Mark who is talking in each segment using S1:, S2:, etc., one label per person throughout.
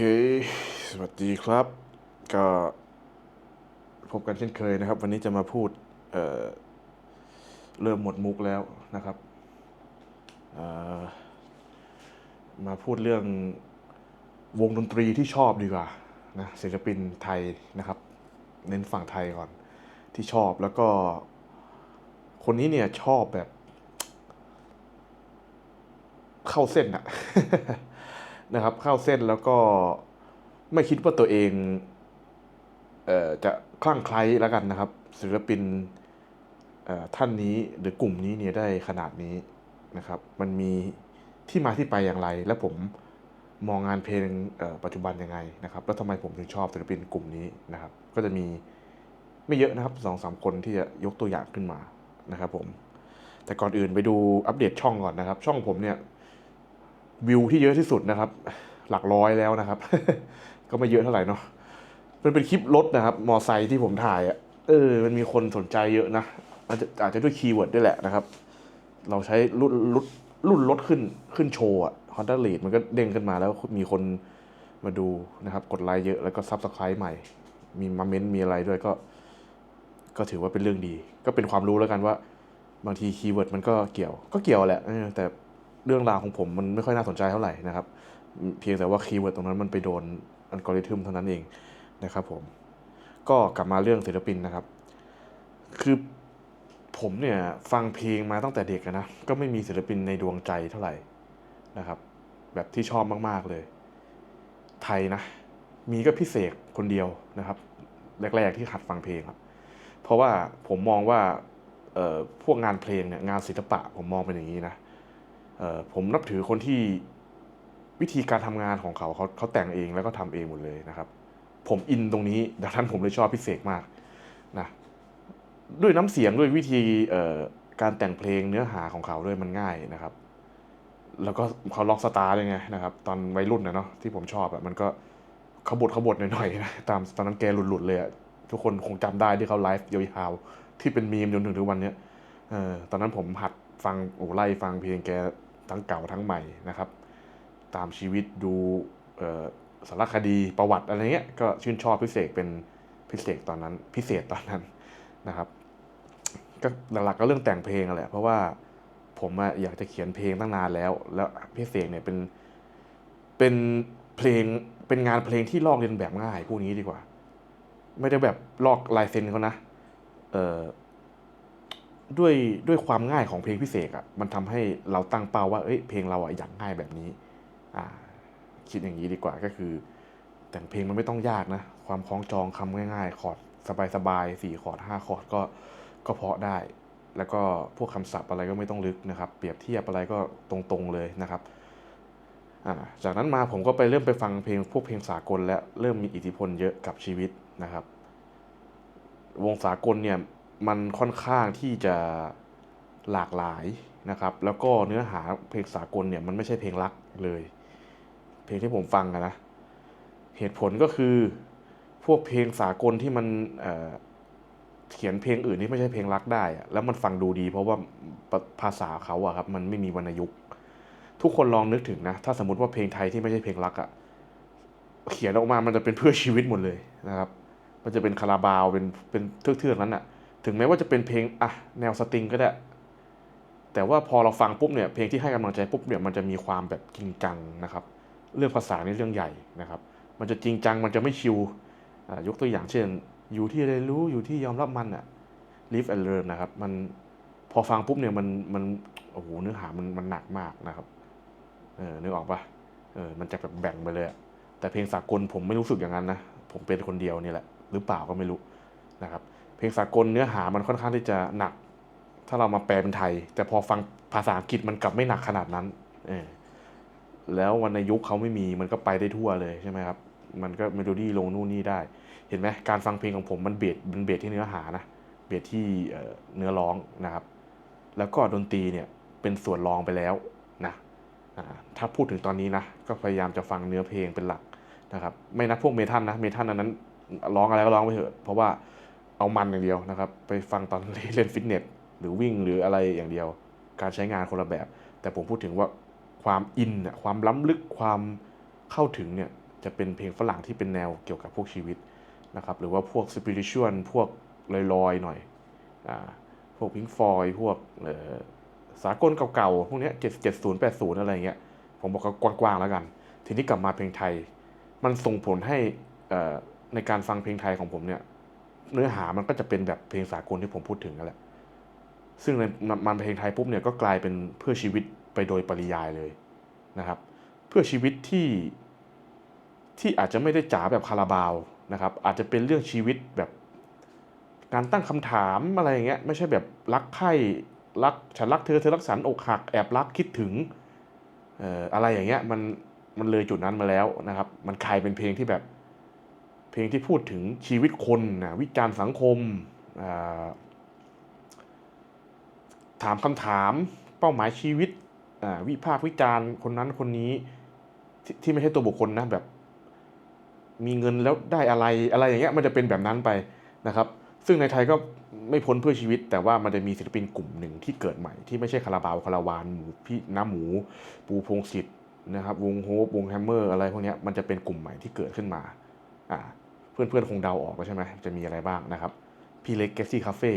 S1: เค สวัสดีครับ ก็พบกันเช่นเคยนะครับ วันนี้จะมาพูดเเริ่มหมดมุกแล้วนะครับมาพูดเรื่องวงดนตรีที่ชอบดีกว่านะศิลปินไทยนะครับ เน้นฝั่งไทยก่อนที่ชอบแล้วก็ คนนี้เนี่ยชอบแบบ เข้าเส้นอะ นะครับ เข้าเส้นแล้วก็ไม่คิดว่าตัวเองเอ่อจะคลั่งไคล้แล้วกันนะครับ ศิลปินเอ่อท่านนี้หรือกลุ่มนี้เนี่ยได้ขนาดนี้นะครับ มันมีที่มาที่ไปอย่างไร และผมมองงานเพลงเอ่อปัจจุบันยังไงนะครับ แล้วทำไมผมถึงชอบศิลปินกลุ่มนี้นะครับ ก็จะมีไม่เยอะนะครับสองสามคนที่จะยกตัวอย่างขึ้นมานะครับผมแต่ก่อนอื่นไปดูอัปเดตช่องก่อนนะครับ ช่องผมเนี่ย วิวที่เยอะที่สุดนะครับ หลักร้อยแล้วนะครับ ก็ไม่เยอะเท่าไหร่เนาะมันเป็นคลิปรถนะครับ มอไซค์ที่ผมถ่ายอะ่ะเออ มันมีคนสนใจเยอะนะอาจจะอาจจะด้วยคีย์เวิร์ดด้วยแหละนะครับ เราใช้รุ่นรุ่นรุ่นรถขึ้นขึ้นโชว์อะ Honda l e a d มันก็เด้งขึ้นมาแล้วมีคนมาดูนะครับ กดไลค์เยอะแล้วก็ซับสไคร b e ใหม่ มีมาเมนต์มีอะไรด้วยก็ ก็ถือว่าเป็นเรื่องดี ก็เป็นความรู้แล้วกันว่า บางทีคีย์เวิร์ดมันก็เกี่ยว ก็เกี่ยวแหละแต่ เรื่องราวของผมมันไม่ค่อยน่าสนใจเท่าไหร่นะครับ เพียงแต่ว่าคีย์เวิร์ดตรงนั้นมันไปโดนอัลกอริทึมเท่านั้นเองนะครับผมก็กลับมาเรื่องศิลปินนะครับ คือผมเนี่ยฟังเพลงมาตั้งแต่เด็กนะ ก็ไม่มีศิลปินในดวงใจเท่าไหร่นะครับ แบบที่ชอบมากๆเลย ไทยนะ มีก็พิเศษคนเดียวนะครับ แรก ๆ ที่หัดฟังเพลงครับ เพราะว่าผมมองว่าพวกงานเพลงเนี่ยงานศิลปะผมมองเป็นอย่างนี้นะ ผมนับถือคนที่วิธีการทำงานของเขาเขาเขาแต่งเองแล้วก็ทำเองหมดเลยนะครับ ผมอินตรงนี้ดังนั้นผมเลยชอบพิเศษมากนะด้วยน้ำเสียงด้วยวิธีการแต่งเพลงเนื้อหาของเขาด้วยมันง่ายนะครับ แล้วก็เขาล็อกสตาร์ด้วยไงนะครับ ตอนวัยรุ่นนะเนาะที่ผมชอบอะมันก็ขบถขบถหน่อยๆนะตามตอนนั้นแกหลุดๆเลยอะทุกคนคงจำได้ที่เขาไลฟ์ยาวๆที่เป็นมีมจนถึงทุกวันเนี้ยเออตอนนั้นผมหัดฟังโอ้ไล่ฟังเพลงแก ทั้งเก่าทั้งใหม่นะครับ ตามชีวิตดูสารคดีประวัติอะไรเงี้ยก็ชื่นชอบพิเศษเป็นพิเศษตอนนั้น พิเศษตอนนั้นนะครับก็หลักๆก็เรื่องแต่งเพลงอะแหละเพราะว่าผมอยากจะเขียนเพลงตั้งนานแล้ว แล้วพิเศษเนี่ยเป็นเป็นเพลงเป็นงานเพลงที่ลอกเลียนแบบง่ายพูดงี้ดีกว่า ไม่ได้แบบลอกลายเซ็นเขานะ เออ ด้วยด้วยความง่ายของเพลงพิเศษอะมันทำให้เราตั้งเป้าว่าเอ้ยเพลงเราอะอยากง่ายแบบนี้อ่าคิดอย่างนี้ดีกว่าก็คือ แต่งเพลงมันไม่ต้องยากนะ ความคล้องจองคำง่ายๆ คอร์ดสบายๆสี่คอร์ดห้าคอร์ดก็ก็เพาะได้ แล้วก็พวกคำศัพท์อะไรก็ไม่ต้องลึกนะครับ เปรียบเทียบอะไรก็ตรงๆเลยนะครับอ่าจากนั้นมาผมก็ไปเริ่มไปฟังเพลงพวกเพลงสากล และเริ่มมีอิทธิพลเยอะกับชีวิตนะครับ วงสากลเนี่ย มันค่อนข้างที่จะหลากหลายนะครับ แล้วก็เนื้อหาเพลงสากลเนี่ยมันไม่ใช่เพลงรักเลย เพลงที่ผมฟังนะ เหตุผลก็คือพวกเพลงสากลที่มันเเขียนเพลงอื่นที่ไม่ใช่เพลงรักได้ แล้วมันฟังดูดี เพราะว่าภาภาษาเขาอะครับมันไม่มีวรรณยุกต์ ทุกคนลองนึกถึงนะ ถ้าสมมติว่าเพลงไทยที่ไม่ใช่เพลงรักอะเขียนออกมามันจะเป็นเพื่อชีวิตหมดเลยนะครับ มันจะเป็นคาราบาวเป็นเป็นเทือกๆนั้นอะ ถึงแม้ว่าจะเป็นเพลงอะแนวสตริงก็ได้ แต่ว่าพอเราฟังปุ๊บเนี่ยเพลงที่ให้กำลังใจปุ๊บเนี่ยมันจะมีความแบบจริงจังนะครับ เรื่องภาษาในเรื่องใหญ่นะครับ มันจะจริงจังมันจะไม่ชิวอ่ายกตัวอย่างเช่น อยู่ที่เรียนรู้อยู่ที่ยอมรับมันอะ live and learn นะครับมันพอฟังปุ๊บเนี่ยมันมันโอ้โหเนื้อหามันมันหนักมากนะครับเออนึกออกปะเออมันจะแบบแบ่งไปเลยแต่เพลงสากลผมไม่รู้สึกอย่างนั้นนะผมเป็นคนเดียวนี่แหละ หรือเปล่าก็ไม่รู้นะครับ เพลงสากลเนื้อหามันค่อนข้างที่จะหนัก ถ้าเรามาแปลเป็นไทย แต่พอฟังภาษาอังกฤษมันกลับไม่หนักขนาดนั้นเออแล้ววันในยุคเขาไม่มีมันก็ไปได้ทั่วเลยใช่ไหมครับมันก็เมโลดี้ลงนู่นนี่ได้ เห็นไหมการฟังเพลงของผมมันเบสมันเบสที่เนื้อหานะเบสที่เนื้อร้องนะครับ แล้วก็ดนตรีเนี่ยเป็นส่วนรองไปแล้วนะถ้าพูดถึงตอนนี้นะก็พยายามจะฟังเนื้อเพลงเป็นหลักนะครับ ไม่นับพวกเมทัลนะเมทัลอันนั้นร้องอะไรก็ร้องไปเถอะเพราะว่า เอามันอย่างเดียวนะครับ ไปฟังตอนเล่นฟิตเนสหรือวิ่งหรืออะไรอย่างเดียว การใช้งานคนละแบบ แต่ผมพูดถึงว่าความอินความล้ำลึกความเข้าถึงเนี่ยจะเป็นเพลงฝรั่งที่เป็นแนวเกี่ยวกับพวกชีวิตนะครับหรือว่าพวกสปิริตชวลพวกลอยๆหน่อยอ่าพวกพิงฟอยพวกเออสากลเก่าๆ พวกเนี้ยเจ็ดเจ็ดศูนย์แปดศูนย์อะไรเงี้ยผมบอกก็กว้างๆแล้วกัน ทีนี้กลับมาเพลงไทย มันส่งผลให้ในการฟังเพลงไทยของผมเนี่ย เนื้อหามันก็จะเป็นแบบเพลงสากลที่ผมพูดถึงนั่นแหละ ซึ่งในมันเพลงไทยปุ๊บเนี่ยก็กลายเป็นเพื่อชีวิตไปโดยปริยายเลยนะครับ เพื่อชีวิตที่ที่อาจจะไม่ได้จ๋าแบบคาราบาวนะครับ อาจจะเป็นเรื่องชีวิตแบบการตั้งคำถามอะไรอย่างเงี้ยไม่ใช่แบบรักใครรักฉันรักเธอเธอรักฉันอกหักแอบรักคิดถึงเอ่ออะไรอย่างเงี้ยมันมันเลยจุดนั้นมาแล้วนะครับ มันกลายเป็นเพลงที่แบบ เพลงที่พูดถึงชีวิตคนนะวิจารณ์สังคม ถามคำถามเป้าหมายชีวิตวิพากษ์วิจารณ์คนนั้นคนนี้ทที่ไม่ใช่ตัวบุคคลนะแบบ มีเงินแล้วได้อะไรอะไรอย่างเงี้ยมันจะเป็นแบบนั้นไปนะครับ ซึ่งในไทยก็ไม่พ้นเพื่อชีวิต แต่ว่ามันจะมีศิลปินกลุ่มหนึ่งที่เกิดใหม่ที่ไม่ใช่คาราบาวคาราวานหมูพี่น้ำหมู ปูพงศิษฐ์นะครับวงโฮปวงแฮมเมอร์อะไรพวกนี้มันจะเป็นกลุ่มใหม่ที่เกิดขึ้นมาอ่า เพื่อนๆคงเดาออกแล้วใช่ไหมจะมีอะไรบ้างนะครับพี่เล็กเกสซี่คาเฟ่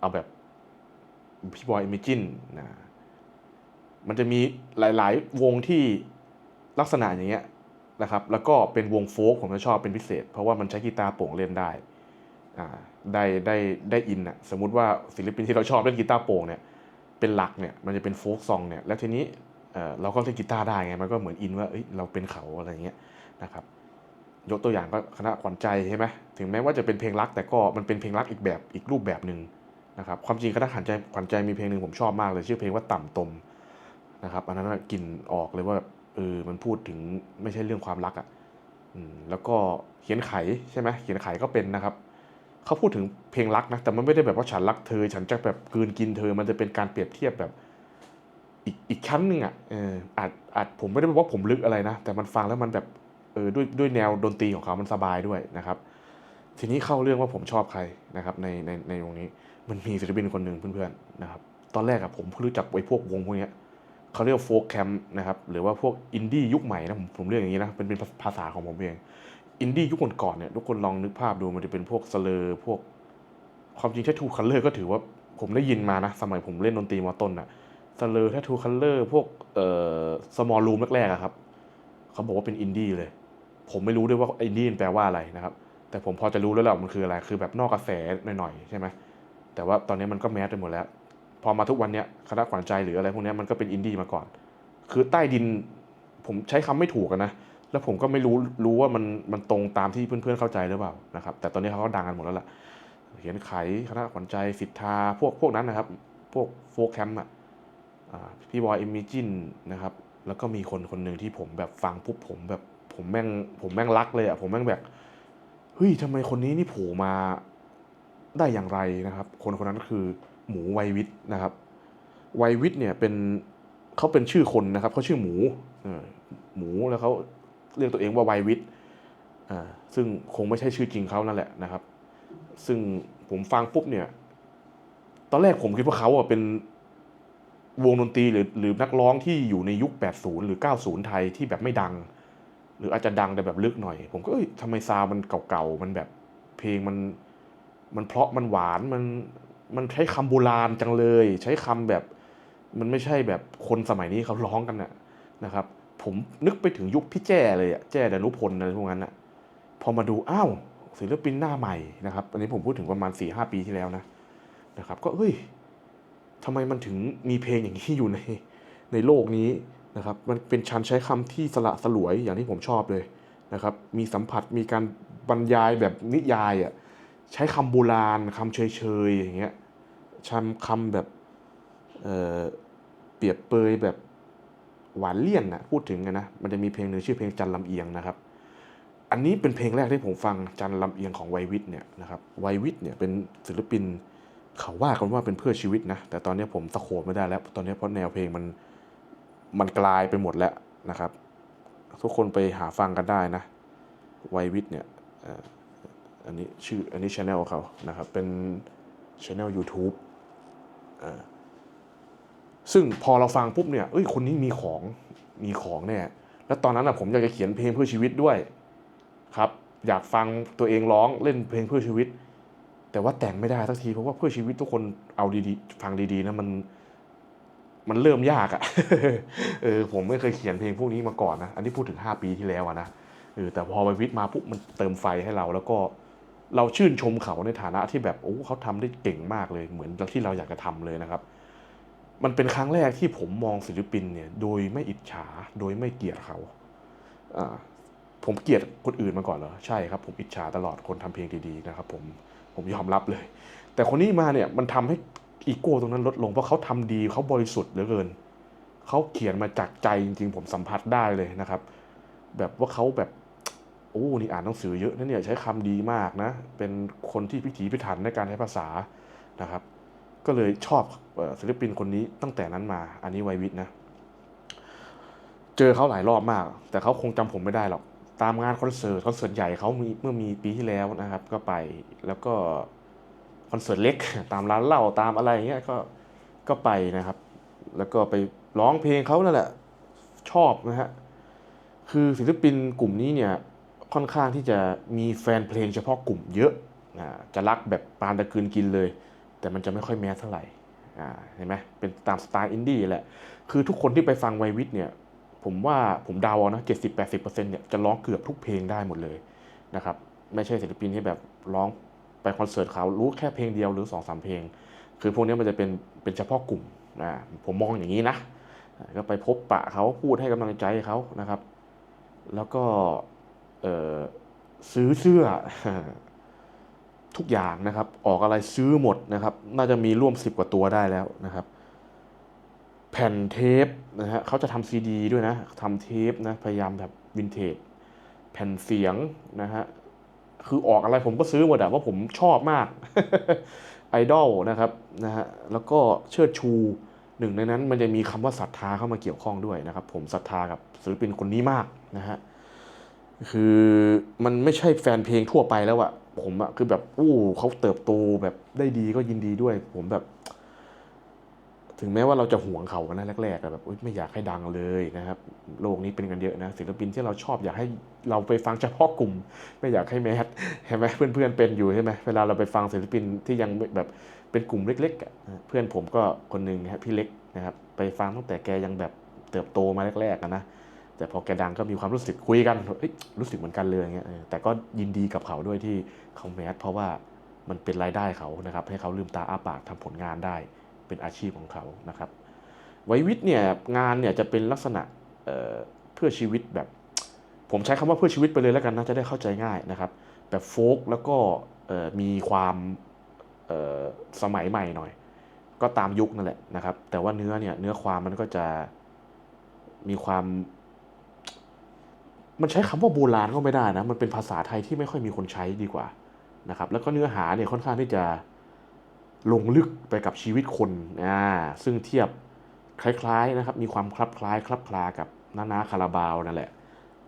S1: เอาแบบพี่บอยอิมิจินนะมันจะมีหลาย ๆ วงที่ลักษณะอย่างเงี้ยนะครับ แล้วก็เป็นวงโฟล์กผมจะชอบเป็นพิเศษ เพราะว่ามันใช้กีตาร์โปร่งเล่นได้ได้ได้ได้อินอะสมมุติว่าศิลปินที่เราชอบเล่นกีตาร์โปร่งเนี่ยเป็นหลักเนี่ยมันจะเป็นโฟล์กซองเนี่ยแล้วทีนี้ เราก็เล่นกีตาร์ได้ไงมันก็เหมือนอินว่าเเราเป็นเขาอะไรเงี้ยนะครับยกตัวอย่างก็คณะขวัญใจใช่ไหมถึงแม้ว่าจะเป็นเพลงรักแต่ก็มันเป็นเพลงรักอีกแบบอีกรูปแบบหนึ่งนะครับความจริงคณะขวัญใจขวัญใจมีเพลงหนึ่งผมชอบมากเลยชื่อเพลงว่าต่ำตมนะครับอันนั้นกลิ่นออกเลยว่าเออมันพูดถึงไม่ใช่เรื่องความรักอะ่ะแล้วก็เขียนไขใช่ไหมเขียนไขก็เป็นนะครับเขาพูดถึงเพลงรักนะแต่มันไม่ได้แบบว่าฉันรักเธอ ฉันจะแบบกืนกินเธอ มันจะเป็นการเปรียบเทียบแบบ อีกอีกชั้นหนึ่งอะเอออาจอาจผมไม่ได้บอกว่าผมลึกอะไรนะ แต่มันฟังแล้วมันแบบเออด้วยด้วยแนวดนตรีของเขามันสบายด้วยนะครับ ทีนี้เข้าเรื่องว่าผมชอบใครนะครับในในในวงนี้มันมีศิลปินคนหนึ่งเพื่อนๆนะครับ ตอนแรกอะผมเพิ่งรู้จักไอ้พวกวงพวกเนี้ยเขาเรียกโฟกแคมป์นะครับหรือว่าพวกอินดี้ยุคใหม่นะผมผมเรียกอย่างนี้นะเป็นเป็นภาษาของผมเองอินดี้ยุคก่อนๆเนี่ยทุกคนลองนึกภาพดูมันจะเป็นพวกสเลอร์พวกความจริงแททูคัลเลอร์ก็ถือว่าผมได้ยินมานะ สมัยผมเล่นดนตรีมอต้นอะ สเลอร์แททูคัลเลอร์พวกเอ่อสมอลรูมแรกๆอะครับเขาบอกว่าเป็นอินดี้เลย ผมไม่รู้ด้วยว่าอินดี้แปลว่าอะไรนะครับ แต่ผมพอจะรู้แล้วแหละมันคืออะไรคือแบบนอกกระแสหน่อยๆใช่ไหมแต่ว่าตอนนี้มันก็แมสไปหมดแล้ว พอมาทุกวันเนี้ยคณะขวัญใจหรืออะไรพวกนี้มันก็เป็นอินดี้มาก่อน คือใต้ดินผมใช้คำไม่ถูกนะแล้วผมก็ไม่รู้รู้ว่ามันมันตรงตามที่เพื่อนๆเข้าใจหรือเปล่านะครับ แต่ตอนนี้เขาก็ดังกันหมดแล้วล่ะเขียนไขคณะขวัญใจสิทธาพวกพวกนั้นนะครับ พวกโฟกแคมป์อะอ่า พี่บอยเอมิจินนะครับ แล้วก็มีคนคนหนึ่งที่ผมแบบฟังปุ๊บผมแบบผมแม่งผมแม่งรักเลยอะผมแม่งแบบเฮ้ยทำไมคนนี้นี่โผล่มาได้อย่างไรนะครับ คนคนนั้นคือหมูไววิทย์นะครับไววิทย์เนี่ยเป็นเขาเป็นชื่อคนนะครับเขาชื่อหมูหมูแล้วเขาเรียกตัวเองว่าไววิทย์อ่าซึ่งคงไม่ใช่ชื่อจริงเขานั่นแหละนะครับ ซึ่งผมฟังปุ๊บเนี่ย ตอนแรกผมคิดว่าเขาอะเป็น วงดนตรีหรือหรือนักร้องที่อยู่ในยุค 80 หรือ 90 ไทยที่แบบไม่ดัง หรืออาจจะดังแต่แบบลึกหน่อย ผมก็เอ้ยทำไมซาวมันเก่าๆ มันแบบเพลงมันมันเพราะมันหวานมันมันใช้คำโบราณจังเลย ใช้คำแบบมันไม่ใช่แบบคนสมัยนี้เขาร้องกันน่ะนะครับ ผมนึกไปถึงยุคพี่แจ้เลยอะแจ้ดานุพลอะไรพวกนั้นอะพอมาดูอ้าวศิลปินหน้าใหม่นะครับ อันนี้ผมพูดถึงประมาณสี่ห้าปีที่แล้วนะนะครับ ก็เฮ้ย ทำไมมันถึงมีเพลงอย่างนี้อยู่ในในโลกนี้นะครับ มันเป็นชันใช้คำที่สละสลวยอย่างที่ผมชอบเลยนะครับ มีสัมผัสมีการบรรยายแบบนิยายอะใช้คำโบราณคำเชยๆอย่างเงี้ยใช้คำแบบเออเปรียบเปยแบบหวานเลี่ยนนะพูดถึงกันนะมันจะมีเพลงหนึ่งชื่อเพลงจันลำเอียงนะครับ อันนี้เป็นเพลงแรกที่ผมฟังจันลำเอียงของไววิทย์เนี่ยนะครับไววิทย์เนี่ยเป็นศิลปิน เขาว่ากันว่าเป็นเพื่อชีวิตนะ แต่ตอนนี้ผมตะโขบไม่ได้แล้ว ตอนนี้เพราะแนวเพลงมันมันกลายไปหมดแล้วนะครับ ทุกคนไปหาฟังกันได้นะไววิทย์เนี่ยอันนี้ชื่ออันนี้ช anel เขานะครับ เป็นช anel YouTube ซึ่งพอเราฟังปุ๊บเนี่ยเอ้ยคนนี้มีของมีของแน่แล้วตอนนั้นอะผมอยากจะเขียนเพลงเพื่อชีวิตด้วยครับ อยากฟังตัวเองร้องเล่นเพลงเพื่อชีวิต แต่ว่าแต่งไม่ได้สักทีเพราะว่าเพื่อชีวิตทุกคนเอาดีๆฟังดีๆนะมันมันเริ่มยากอะเออผมไม่เคยเขียนเพลงพวกนี้มาก่อนนะอันนี้พูดถึง 5 ปีที่แล้วอะนะเออแต่พอไปวิทย์มาปุ๊บมันเติมไฟให้เรา แล้วก็เราชื่นชมเขาในฐานะที่แบบโอ้เขาทำได้เก่งมากเลย เหมือนที่เราอยากจะทำเลยนะครับ มันเป็นครั้งแรกที่ผมมองศิลปินเนี่ย โดยไม่อิจฉาโดยไม่เกลียดเขาอ่าผมเกลียดคนอื่นมาก่อนเหรอใช่ครับ ผมอิจฉาตลอดคนทำเพลงดีๆนะครับ ผม ผมยอมรับเลย แต่คนนี้มาเนี่ยมันทำให้อีโก้ตรงนั้นลดลงเพราะเขาทำดีเขาบริสุทธิ์เหลือเกินเขาเขียนมาจากใจจริง ๆ ผมสัมผัสได้เลยนะครับ แบบว่าเขาแบบโอ้นี่อ่านหนังสือเยอะนะเนี่ยใช้คำดีมากนะ เป็นคนที่พิถีพิถันในการใช้ภาษานะครับ ก็เลยชอบศิลปินคนนี้ตั้งแต่นั้นมา อันนี้ไววิทย์นะ เจอเขาหลายรอบมาก แต่เขาคงจำผมไม่ได้หรอก ตามงานคอนเสิร์ตคอนเสิร์ตใหญ่เขามีเมื่อมีปีที่แล้วนะครับ ก็ไปแล้วก็คอนเสิร์ตเล็กตามร้านเหล้าตามอะไรเงี้ยก็ก็ไปนะครับ แล้วก็ไปร้องเพลงเขานั่นแหละชอบนะฮะคือศิลปินกลุ่มนี้เนี่ยค่อนข้างที่จะมีแฟนเพลงเฉพาะกลุ่มเยอะอ่าจะรักแบบปานตะกืนกินเลย แต่มันจะไม่ค่อยแมสเท่าไหร่เห็นไหมเป็นตามสไตล์อินดี้แหละ คือทุกคนที่ไปฟังไววิทเนี่ย ผมว่าผมเดาเอานะเจ็ดสิบแปดสิบเปอร์เซ็นต์เนี่ยจะร้องเกือบทุกเพลงได้หมดเลยนะครับไม่ใช่ศิลปินที่แบบร้องไปคอนเสิร์ตเขารู้แค่เพลงเดียวหรือสองสามเพลง คือพวกนี้มันจะเป็นเป็นเฉพาะกลุ่มนะผมมองอย่างนี้นะก็ไปพบปะเขาพูดให้กำลังใจเขานะครับ แล้วก็ซื้อเสื้อทุกอย่างนะครับ ออกอะไรซื้อหมดนะครับ น่าจะมีร่วมสิบกว่าตัวได้แล้วนะครับ แผ่นเทปนะฮะเขาจะทำซีดีด้วยนะทำเทปนะพยายามแบบวินเทจแผ่นเสียงนะฮะคือออกอะไรผมก็ซื้อหมดอะว่าะผมชอบมากไอดอลนะครับนะฮะแล้วก็เชิดชูหนึ่งในนั้นมันจะมีคำว่าศรัทธาเข้ามาเกี่ยวข้องด้วยนะครับ ผมศรัทธากับศิลปินคนนี้มากนะฮะคือมันไม่ใช่แฟนเพลงทั่วไปแล้วอะผมอะคือแบบอู้เขาเติบโตแบบได้ดีก็ยินดีด้วย ผมแบบ ถึงแม้ว่าเราจะห่วงเขานะแรกๆแบบไม่อยากให้ดังเลยนะครับ โลกนี้เป็นกันเยอะนะศิลปินที่เราชอบอยากให้เราไปฟังเฉพาะกลุ่ม ไม่อยากให้แมสเห็นไหมเพื่อนๆเป็นอยู่ใช่ไหมเวลาเราไปฟังศิลปินที่ยังแบบเป็นกลุ่มเล็กๆ เพื่อนผมก็คนหนึ่งครับพี่เล็กนะครับไปฟังตั้งแต่แกยังแบบเติบโตมาแรกๆนะแต่พอแกดังก็มีความรู้สึกคุยกันรู้สึกเหมือนกันเลยอย่างเงี้ยแต่ก็ยินดีกับเขาด้วยที่เขาแมสเพราะว่ามันเป็นรายได้เขานะครับให้เขาลืมตาอ้าปากทำผลงานได้ เป็นอาชีพของเขานะครับไววิทย์เนี่ยงานเนี่ยจะเป็นลักษณะเเพื่อชีวิตแบบ ผมใช้คำว่าเพื่อชีวิตไปเลยแล้วกันนะจะได้เข้าใจง่ายนะครับ แบบโฟกแล้วก็มีความสมัยใหม่หน่อย ก็ตามยุคนั่นแหละนะครับ แต่ว่าเนื้อเนี่ยเนื้อความมันก็จะมีความ มันใช้คำว่าโบราณก็ไม่ได้นะมันเป็นภาษาไทยที่ไม่ค่อยมีคนใช้ดีกว่านะครับ แล้วก็เนื้อหาเนี่ยค่อนข้างที่จะ ลงลึกไปกับชีวิตคนอ่าซึ่งเทียบคล้ายๆนะครับ มีความคลับคล้ายคลับคลากับนานาคาราบาวนั่นแหละ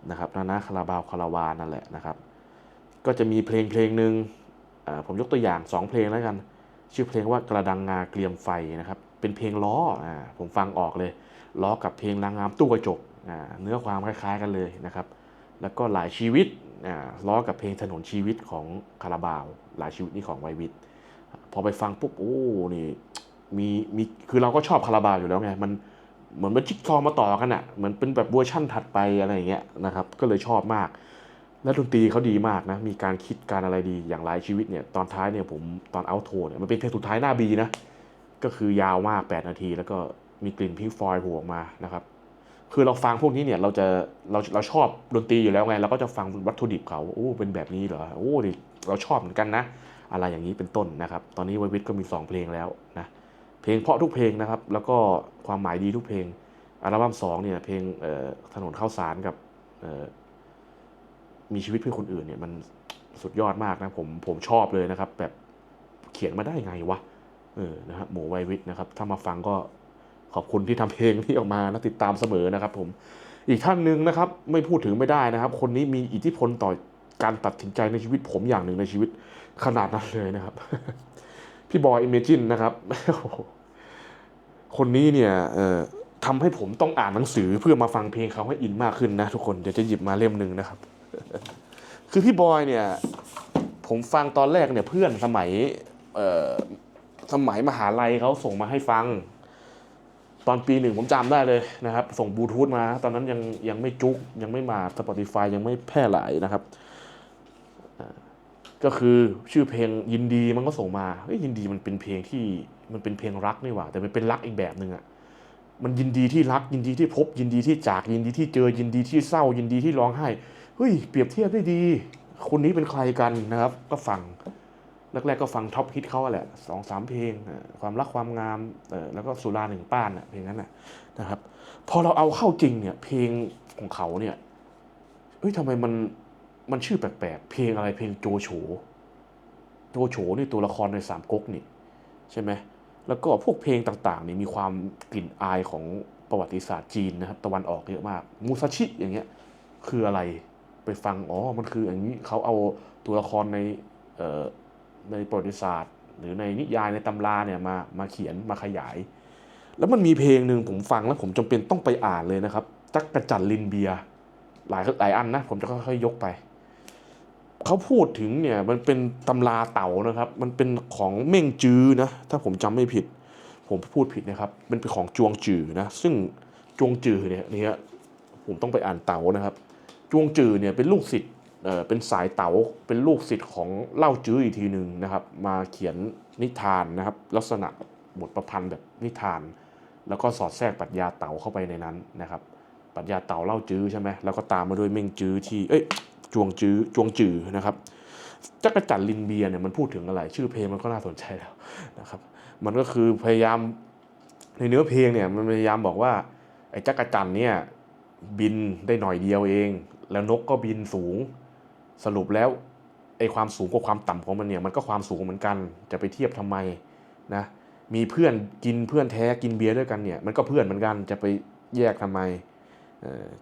S1: นะครับนานาคาราบาวคาราวานนั่นแหละนะครับ ก็จะมีเพลงเพลงหนึ่งผมยกตัวอย่างสองเพลงแล้วกัน ชื่อเพลงว่ากระดังงาเกลียมไฟนะครับ เป็นเพลงล้ออ่าผมฟังออกเลยล้อกับเพลงนางงามตู้กระจกอ่าเนื้อความคล้ายๆกันเลยนะครับ แล้วก็หลายชีวิตอ่าล้อกับเพลงถนนชีวิตของคาราบาว หลายชีวิตนี่ของไววิท พอไปฟังปุ๊บโอ้นี่มีมีคือเราก็ชอบคาราบาวอยู่แล้วไงมันเหมือนเป็นจิ๊กซอมาต่อกันอะ่ะเหมือนเป็นแบบเวอร์ชั่นถัดไปอะไรอย่างเงี้ยนะครับก็เลยชอบมาก และดนตรีเขาดีมากนะ มีการคิดการอะไรดีอย่างหลายชีวิตเนี่ยตอนท้ายเนี่ยผมตอนเอาโทเนี่ยมันเป็นเพลงสุดท้ายหน้าบีนะ ก็คือยาวมาก 8 นาที แล้วก็มีกลิ่นพิงฟอยด์โผล่ออกมานะครับคือเราฟังพวกนี้เนี่ยเราจะเราเราชอบดนตรีอยู่แล้วไงเราก็จะฟังวัตถุดิบเขาโอ้เป็นแบบนี้เหรอโอ้ดิเราชอบเหมือนกันนะ อะไรอย่างนี้เป็นต้นนะครับ ตอนนี้ไววิทก็มี 2 เพลงแล้วนะ เพลงเพราะทุกเพลงนะครับ แล้วก็ความหมายดีทุกเพลง อัลบั้มสองเนี่ย เพลงถนนข้าวสารกับมีชีวิตเพื่อคนอื่นเนี่ยมันสุดยอดมากนะผมผมชอบเลยนะครับ แบบเขียนมาได้ไงวะ เออ นะฮะหมูไววิทนะครับ ถ้ามาฟังก็ขอบคุณที่ทำเพลงที่ออกมานะติดตามเสมอนะครับ ผม อีกท่านหนึ่งนะครับ ไม่พูดถึงไม่ได้นะครับ คนนี้มีอิทธิพลต่อ การตัดสินใจในชีวิตผมอย่างหนึ่งในชีวิตขนาดนั้นเลยนะครับ พี่บอยอิเมจินนะครับ คนนี้เนี่ยทำให้ผมต้องอ่านหนังสือเพื่อมาฟังเพลงเขาให้อินมากขึ้นนะทุกคนเดี๋ยวจะหยิบมาเล่มหนึ่งนะครับ คือพี่บอยเนี่ย ผมฟังตอนแรกเนี่ยเพื่อนสมัยสมัยมหาลัยเขาส่งมาให้ฟัง ตอนปีหนึ่งผมจำได้เลยนะครับ ส่งบลูทูธมา ตอนนั้นยังยังไม่จุกยังไม่มา Spotify ยังไม่แพร่หลายนะครับ ก็คือชื่อเพลงยินดีมันก็ส่งมาเฮ้ยยินดีมันเป็นเพลงที่มันเป็นเพลงรักนี่หว่า แต่มันเป็นรักอีกแบบหนึ่งอะมันยินดีที่รักยินดีที่พบ ยินดีที่จากยินดีที่เจอยินดีที่เศร้า ยินดีที่ร้องไห้เฮ้ยเปรียบเทียบได้ดี คนนี้เป็นใครกันนะครับ ก็ฟังแรกๆก็ฟังท็อปฮิตเขาแหละสองสามเพลงความรักความงามเออแล้วก็สุราหนึ่งป้านอะเพลงนั้นน่ะนะครับ พอเราเอาเข้าจริงเนี่ยเพลงของเขาเนี่ยเฮ้ยทำไมมัน มันชื่อแปลกๆ เพลงอะไรเพลงโจโฉ โจโฉนี่ตัวละครในสามก๊กนี่ใช่ไหมแล้วก็พวกเพลงต่างๆนี่มีความกลิ่นอายของประวัติศาสตร์จีนนะครับตะวันออกเยอะมากมูซาชิอย่างเงี้ยคืออะไรไปฟังอ๋อมันคืออย่างนี้เขาเอาตัวละครในในประวัติศาสตร์ หรือในนิยายในตำราเนี่ยมามาเขียนมาขยาย แล้วมันมีเพลงหนึ่งผมฟังแล้วผมจำเป็นต้องไปอ่านเลยนะครับจักกระจันลินเบียหลายหลายอันนะผมจะค่อยๆยกไป เขาพูดถึงเนี่ยมันเป็นตำราเต่านะครับ มันเป็นของเม่งจื้อนะถ้าผมจำไม่ผิด ผมพูดผิดนะครับมันเป็นของจวงจือนะซึ่งจวงจือเนี่ยนี่ยผมต้องไปอ่านเต่านะครับ จวงจือเนี่ยเป็นลูกศิษย์เอ่อเป็นสายเต๋าเป็นลูกศิษย์ของเล่าจื้ออีกทีหนึ่งนะครับ มาเขียนนิทานนะครับ ลักษณะบทประพันธ์แบบนิทาน แล้วก็สอดแทรกปรัชญาเต๋าเข้าไปในนั้นนะครับปรัชญาเต๋าเล่าจื้อใช่ไหมแล้วก็ตามมาด้วยเม่งจื้อที่เอ้ย จวงจื้อจวงจือนะครับจักรจันทร์ลินเบียเนี่ยมันพูดถึงอะไร ชื่อเพลงมันก็น่าสนใจแล้วนะครับ มันก็คือพยายามในเนื้อเพลงเนี่ยมันพยายามบอกว่าไอ้จักรจันทร์เนี่ยบินได้หน่อยเดียวเอง แล้วนกก็บินสูงสรุปแล้วไอ้ความสูงกับความต่ำของมันเนี่ยมันก็ความสูงเหมือนกันจะไปเทียบทำไมนะมีเพื่อนกินเพื่อนแท้กินเบียร์ด้วยกันเนี่ยมันก็เพื่อนเหมือนกันจะไปแยกทำไม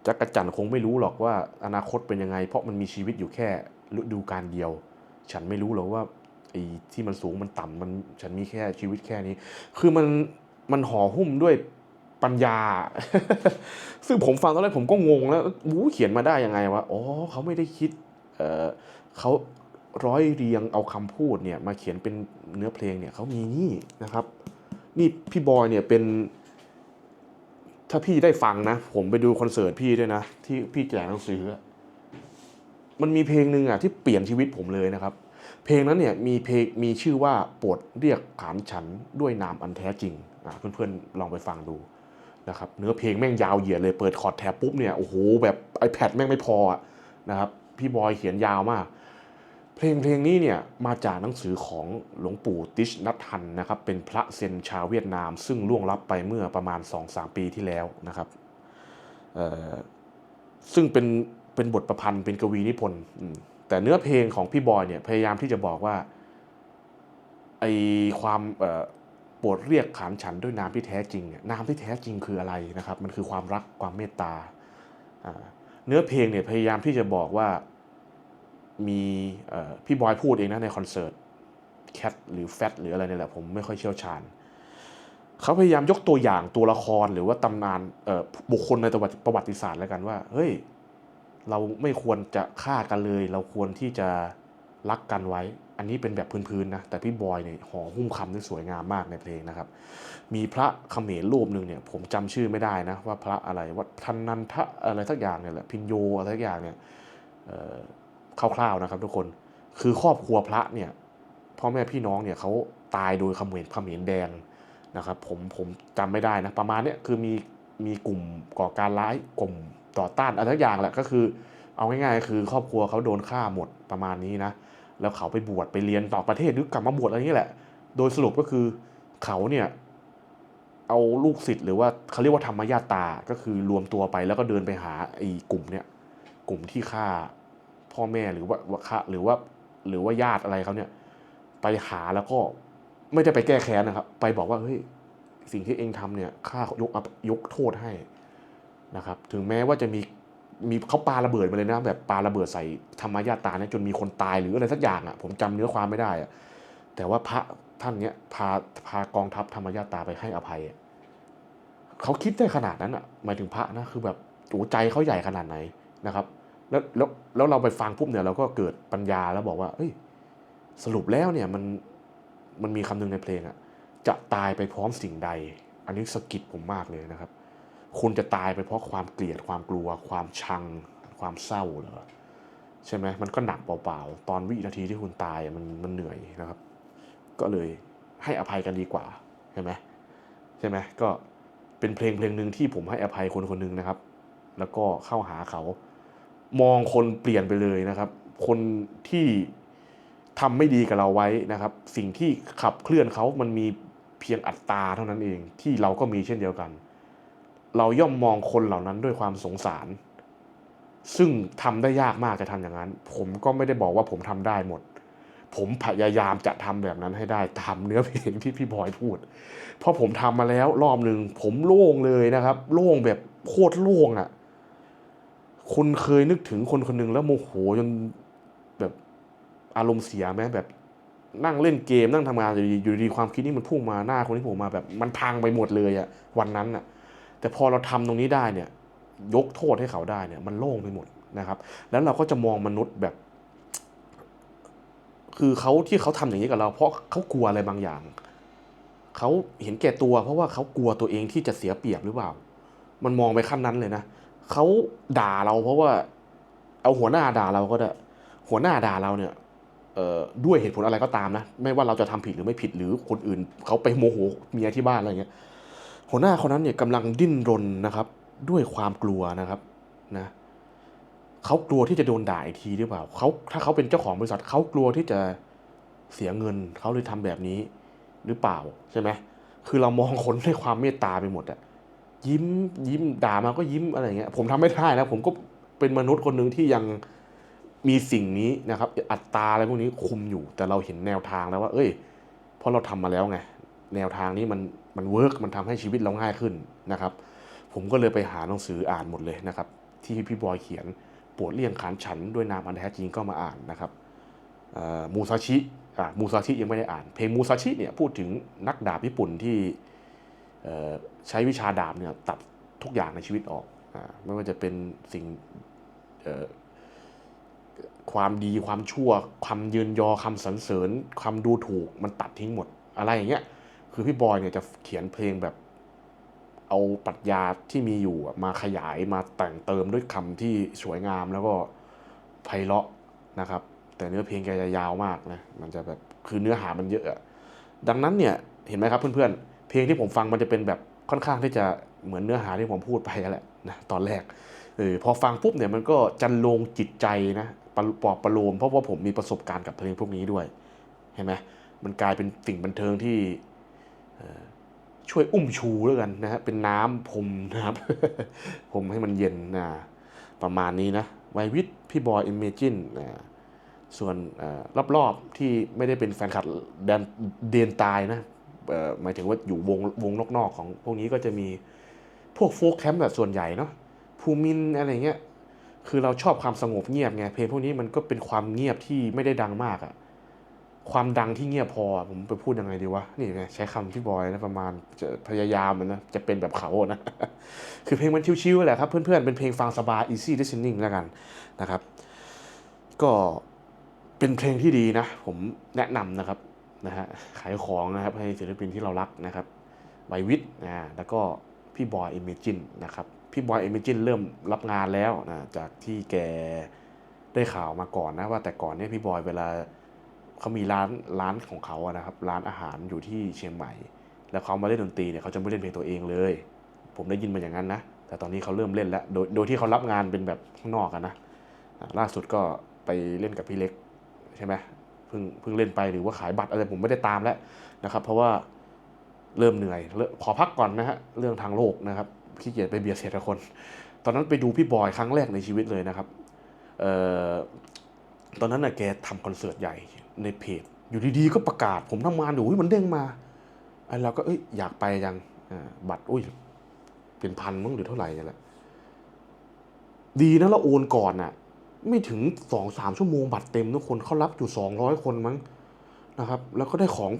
S1: จักรจันคงไม่รู้หรอกว่าอนาคตเป็นยังไง เพราะมันมีชีวิตอยู่แค่ฤดูกาลเดียว ฉันไม่รู้หรอกว่าไอ้ที่มันสูงมันต่ำมันฉันมีแค่ชีวิตแค่นี้ คือมันมันห่อหุ้มด้วยปัญญา ซึ่งผมฟังตอนแรกผมก็งงแล้ววู้เขียนมาได้ยังไงวะอ๋อเขาไม่ได้คิดเออเขาร้อยเรียงเอาคำพูดเนี่ยมาเขียนเป็นเนื้อเพลงเนี่ยเขามีนี่นะครับ นี่พี่บอยเนี่ยเป็น ถ้าพี่ได้ฟังนะ ผมไปดูคอนเสิร์ตพี่ด้วยนะ ที่พี่แจกหนังสืออมันมีเพลงหนึ่งอะที่เปลี่ยนชีวิตผมเลยนะครับ เพลงนั้นเนี่ยมีเพลงมีชื่อว่าโปรดเรียกขานฉันด้วยนามอันแท้จริงอะเพื่อนๆลองไปฟังดูนะครับเนื้อเพลงแม่งยาวเหยียดเลยเปิดคอร์ดแทบปุ๊บเนี่ยโอ้โหแบบ iPad แม่งไม่พอนะครับพี่บอยเขียนยาวมาก เพลงเพลงนี้เนี่ยมาจากหนังสือของหลวงปู่ติชนัทันนะครับเป็นพระเซนชาวเวียดนาม ซึ่งล่วงลับไปเมื่อประมาณ 2-3 ปีที่แล้วนะครับซึ่งเป็นเป็นบทประพันธ์เป็นกวีนิพนธ์แต่เนื้อเพลงของพี่บอยเนี่ยพยายามที่จะบอกว่าไอความโปรดเรียกขานฉันด้วยนามที่แท้จริงนี่ยนามที่แท้จริงคืออะไรนะครับ มันคือความรักความเมตตาเนื้อเพลงเนี่ยพยายามที่จะบอกว่า มีพี่บอยพูดเองนะในคอนเสิร์ตแคทหรือแฟตหรืออะไรเนี่ยแหละผมไม่ค่อยเชี่ยวชาญเขาพยายามยกตัวอย่างตัวละครหรือว่าตำนานบุคคลในประวัติศาสตร์แล้วกันว่า เฮ้ย เราไม่ควรจะฆ่ากันเลย เราควรที่จะรักกันไว้ อันนี้เป็นแบบพื้นๆนะ แต่พี่บอยเนี่ยห่อหุ้มคำได้สวยงามมากในเพลงนะครับ มีพระเขมรรูปหนึ่งเนี่ยผมจำชื่อไม่ได้นะ ว่าพระอะไรวัดพันนันทะอะไรสักอย่างเนี่ยแหละพินโยอะไรสักอย่างเนี่ย คร่าวๆนะครับทุกคนคือครอบครัวพระเนี่ยพ่อแม่พี่น้องเนี่ยเขาตายโดยขมรเขมรแดงนะครับผมผมจำไม่ได้นะประมาณเนี้ยคือมีมีกลุ่มก่อการร้ายกลุ่มต่อต้านอะไรทุกอย่างแหละก็คือ เอาง่ายๆคือครอบครัวเขาโดนฆ่าหมดประมาณนี้นะแล้วเขาไปบวชไปเรียนต่างประเทศหรือกลับมาบวชอะไรนี้แหละ โดยสรุปก็คือเขาเนี่ยเอาลูกศิษย์หรือว่าเขาเรียกว่าธรรมญาตา ก็คือรวมตัวไปแล้วก็เดินไปหาไอ้กลุ่มเนี่ยกลุ่มที่ฆ่า พ่อแม่หรือว่าว่าฆ่าหรือว่าหรือว่าญาติอะไรเขาเนี่ย ไปหาแล้วก็ไม่ได้ไปแก้แค้นนะครับ ไปบอกว่าเฮ้ยสิ่งที่เองทำเนี่ยข้ายกยกโทษให้นะครับ ถึงแม้ว่าจะมีมีเขาปาระเบิดมาเลยนะแบบปาระเบิดใส่ธรรมญาตาเนี่ยจนมีคนตายหรืออะไรสักอย่างอะผมจำเนื้อความไม่ได้อะแต่ว่าพระท่านเนี้ยพาพากองทัพธรรมญาตาไปให้อภัยเขาคิดได้ขนาดนั้นอะหมายถึงพระนะคือแบบโอ้ใจเขาใหญ่ขนาดไหนนะครับ แล้วแล้วแล้วเราไปฟังปุ๊บเนี่ยเราก็เกิดปัญญาแล้วบอกว่าเอ้ยสรุปแล้วเนี่ยมันมันมีคำหนึ่งในเพลงอะจะตายไปพร้อมสิ่งใด อันนี้สะกิดผมมากเลยนะครับ คุณจะตายไปเพราะความเกลียดความกลัว ความชัง ความเศร้าเหรอใช่ไหมมันก็หนักเปล่าๆ ตอนวินาทีที่คุณตายมันมันเหนื่อยนะครับ ก็เลยให้อภัยกันดีกว่าใช่ไหมใช่ไหมก็เป็นเพลงเพลงหนึ่งที่ผมให้อภัยคนคนหนึ่งนะครับ แล้วก็เข้าหาเขา มองคนเปลี่ยนไปเลยนะครับ คนที่ทำไม่ดีกับเราไว้นะครับ สิ่งที่ขับเคลื่อนเขามันมีเพียงอัตราเท่านั้นเองที่เราก็มีเช่นเดียวกัน เราย่อมมองคนเหล่านั้นด้วยความสงสาร ซึ่งทำได้ยากมากจะทำอย่างนั้น ผมก็ไม่ได้บอกว่าผมทำได้หมด ผมพยายามจะทำแบบนั้นให้ได้ตามเนื้อเพลงที่พี่บอยพูด เพราะผมทำมาแล้วรอบหนึ่งผมโล่งเลยนะครับ โล่งแบบโคตรโล่งอะ่ะ คุณเคยนึกถึงคนคนหนึ่งแล้วโมโหจนแบบอารมณ์เสียไหมแบบนั่งเล่นเกมนั่งทำงานอยู่ดีความคิดนี่มันพุ่งมาหน้าคนที่ผมมาแบบมันพังไปหมดเลยอะวันนั้นอะแต่พอเราทำตรงนี้ได้เนี่ย ยกโทษให้เขาได้เนี่ยมันโล่งไปหมดนะครับ แล้วเราก็จะมองมนุษย์แบบ คือเขาที่เขาทำอย่างนี้กับเรา เพราะเขากลัวอะไรบางอย่างเขาเห็นแก่ตัว เพราะว่าเขากลัวตัวเองที่จะเสียเปรียบหรือเปล่า มันมองไปขั้นนั้นเลยนะ เขาด่าเราเพราะว่า เอาหัวหน้าด่าเราก็ได้ หัวหน้าด่าเราเนี่ยด้วยเหตุผลอะไรก็ตามนะ ไม่ว่าเราจะทำผิดหรือไม่ผิดหรือคนอื่นเขาไปโมโหเมียที่บ้านอะไรเงี้ยหัวหน้าคนนั้นเนี่ยกำลังดิ้นรนนะครับ ด้วยความกลัวนะครับนะเขากลัวที่จะโดนด่าอีกทีหรือเปล่าเขาถ้าเขาเป็นเจ้าของบริษัทเขากลัวที่จะเสียเงินเขาเลยทำแบบนี้หรือเปล่าใช่ไหมคือเรามองคนด้วยความเมตตาไปหมดอะ ยิ้มยิ้มด่ามาก็ยิ้มอะไรเงี้ยผมทำไม่ได้นะผมก็เป็นมนุษย์คนหนึ่งที่ยังมีสิ่งนี้นะครับ อัตราอะไรพวกนี้คุมอยู่ แต่เราเห็นแนวทางแล้วว่า เอ้ยเพราะเราทำมาแล้วไงแนวทางนี้มันมันเวิร์กมันทำให้ชีวิตเราง่ายขึ้นนะครับ ผมก็เลยไปหาหนังสืออ่านหมดเลยนะครับ ที่พี่บอยเขียนปวดเลี่ยงขานฉันด้วยนามอันแท้จริงก็มาอ่านนะครับมูซาชิอ่ามูซาชิยังไม่ได้อ่าน เพลงมูซาชิเนี่ยพูดถึงนักดาบญี่ปุ่นที่ ใช้วิชาดาบเนี่ยตัดทุกอย่างในชีวิตออกอไม่ว่าจะเป็นสิ่งความดีความชั่วคำยืนยอคำสรรเสริญคำดูถูกมันตัดทิ้งหมดอะไรอย่างเงี้ยคือพี่บอยเนี่ยจะเขียนเพลงแบบเอาปรัชญาที่มีอยู่มาขยายมาแต่งเติมด้วยคำที่สวยงามแล้วก็ไพเราะนะครับ แต่เนื้อเพลงแกจะยาวมากนะมันจะแบบคือเนื้อหามันเยอะอะดังนั้นเนี่ยเห็นไหมครับเพื่อนๆ เพลงที่ผมฟังมันจะเป็นแบบค่อนข้างที่จะเหมือนเนื้อหาที่ผมพูดไปนั่นแหละนะตอนแรกเออพอฟังปุ๊บเนี่ยมันก็จันลงจิตใจนะปลปลอบประโลมเพราะว่าผมมีประสบการณ์กับเพลงพวกนี้ด้วยเห็นไหมมันกลายเป็นสิ่งบันเทิงที่ช่วยอุ้มชูแล้วกันนะฮะเป็นน้ำพรมนะครับพรมให้มันเย็นนะประมาณนี้นะไววิทพี่บอยอิมเมจินนะส่วนเออรอบๆที่ไม่ได้เป็นแฟนคลับแดนเดนตายนะ หมายถึงว่าอยู่วงวงนอกๆของพวกนี้ก็จะมีพวกโฟกแคมป์แบบส่วนใหญ่เนาะภูมินอะไรเงี้ยคือเราชอบความสงบเงียบไงเพลงพวกนี้มันก็เป็นความเงียบที่ไม่ได้ดังมากอะความดังที่เงียบพอผมไปพูดยังไงดีวะนี่ไงใช้คำพี่บอยนะประมาณจะพยายามมันนะจะเป็นแบบเขาอะนะ คือเพลงมันชิวๆแหละครับ เพื่อนๆ เป็นเพลงฟังสบาย easy listening แล้วกันนะครับ ก็เป็นเพลงที่ดีนะ ผมแนะนำนะครับ นะฮะขายของนะครับให้ศิลปินที่เรารักนะครับไววิทนะแล้วก็พี่บอยเอเมจินนะครับพี่บอยเอเมจินเริ่มรับงานแล้วนะจากที่แกได้ข่าวมาก่อนนะว่าแต่ก่อนเนี่ยพี่บอยเวลาเขามีร้านร้านของเขาอะนะครับร้านอาหารอยู่ที่เชียงใหม่ แล้วเขามาเล่นดนตรีเนี่ยเขาจะไม่เล่นเพลงตัวเองเลย ผมได้ยินมาอย่างนั้นนะแต่ตอนนี้เขาเริ่มเล่นแล้วโดยโดยที่เขารับงานเป็นแบบข้างนอกกันนะล่าสุดก็ไปเล่นกับพี่เล็กใช่ไหม เพิ่งเพิ่งเล่นไปหรือว่าขายบัตรอะไรผมไม่ได้ตามแล้วนะครับ เพราะว่าเริ่มเหนื่อยขอพักก่อนนะฮะเรื่องทางโลกนะครับขี้เกียจไปเบียดเสียดกับคน ตอนนั้นไปดูพี่บอยครั้งแรกในชีวิตเลยนะครับเอ่อตอนนั้นน่ะแกทำคอนเสิร์ตใหญ่ในเพจ อยู่ดีๆก็ประกาศ ผมทำงานอยู่อุ๊ยมันเด้งมาไอ้เราก็เอ้ยอยากไปยังบัตรอุ้ยเป็นพันมั้งหรือเท่าไหร่นี่แหละดีนะเราโอนก่อนน่ะ ไม่ถึงสองสามชั่วโมงบัตรเต็มทุกคนเขารับอยู่สองร้อยคนมั้งนะครับ แล้วก็ได้ของ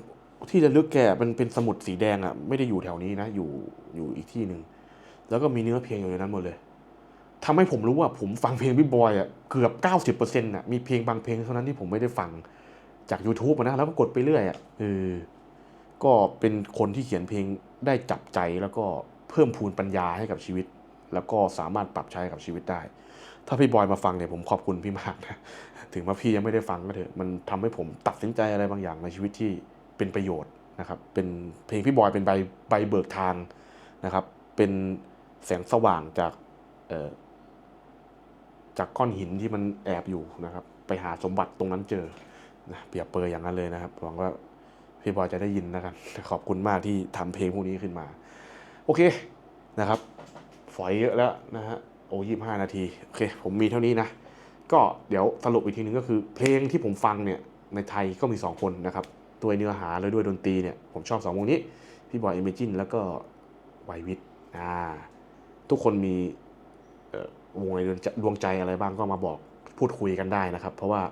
S1: ที่ระลึกแกมันเป็นสมุดสีแดงอะไม่ได้อยู่แถวนี้นะ อยู่อยู่อีกที่หนึ่งแล้วก็มีเนื้อเพลงอยู่ในนั้นหมดเลยทำให้ผมรู้ว่าผมฟังเพลงพี่บอยอะเกือบเก้าสิบเปอร์เซ็นต์อะมีเพลงบางเพลงเท่านั้นที่ผมไม่ได้ฟังจาก YouTube นะแล้วก็กดไปเรื่อยอะเออก็เป็นคนที่เขียนเพลงได้จับใจแล้วก็เพิ่มพูนปัญญาให้กับชีวิต แล้วก็สามารถปรับใช้กับชีวิตได้ ถ้าพี่บอยมาฟังเนี่ยผมขอบคุณพี่มากนะถึงว่าพี่ยังไม่ได้ฟังก็เถอะมันทำให้ผมตัดสินใจอะไรบางอย่างในชีวิตที่เป็นประโยชน์นะครับ เป็นเพลงพี่บอยเป็นใบใบเบิกทางนะครับ เป็นแสงสว่างจากเอ่อจากก้อนหินที่มันแอบอยู่นะครับ ไปหาสมบัติตรงนั้นเจอนะเปรียบเปยอย่างนั้นเลยนะครับหวังว่าพี่บอยจะได้ยินนะครับขอบคุณมากที่ทำเพลงพวกนี้ขึ้นมา โอเคนะครับ ฝอยเยอะแล้วนะฮะ โอ้ยี่ห้านาที โอเค ผมมีเท่านี้นะ ก็เดี๋ยวสรุปอีกทีนึงก็คือ เพลงที่ผมฟังเนี่ย ในไทยก็มี 2 คนนะครับตัวเนื้อหาและด้วยดนตรีเนี่ย ผมชอบ 2 วงนี้ พี่บอยเอเมจินแล้วก็ไววิทอ่าทุกคนมีวงในดวงใจดวงใจอะไรบ้างก็มาบอกพูดคุยกันได้นะครับ เพราะว่า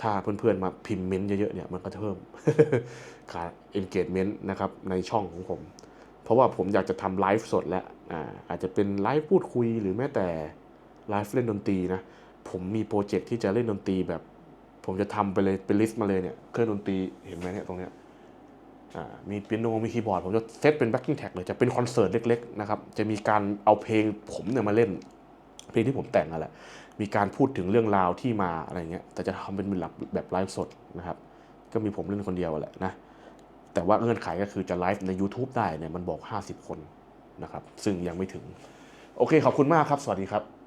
S1: ถ้าเพื่อนๆมาพิมพ์เม้นต์เยอะๆเนี่ยมันก็จะเพิ่มการ engagement นะครับในช่องของผม เพราะว่าผมอยากจะทำไลฟ์สดแล้วอ่าอาจจะเป็นไลฟ์พูดคุยหรือแม้แต่ไลฟ์เล่นดนตรีนะผมมีโปรเจกต์ที่จะเล่นดนตรีแบบ ผมจะทำไปเลยเป็นลิสต์มาเลยเนี่ยเครื่องดนตรีเห็นไหมเนี่ยตรงเนี้ยอ่ามีเปียโนมีคีย์บอร์ดผมจะเซตเป็นแบ็กกิ้งแท็กเลยจะเป็นคอนเสิร์ตเล็กๆนะครับจะมีการเอาเพลงผมเนี่ยมาเล่น เพลงที่ผมแต่งนั่นแหละมีการพูดถึงเรื่องราวที่มาอะไรเงี้ยแต่จะทำเป็นแบบแบบไลฟ์สดนะครับก็มีผมเล่นคนเดียวแหละนะ แต่ว่าเงื่อนไขก็คือจะไลฟ์ใน YouTube ได้เนี่ยมันบอก 50 คนนะครับ ซึ่งยังไม่ถึง โอเค ขอบคุณมากครับ สวัสดีครับ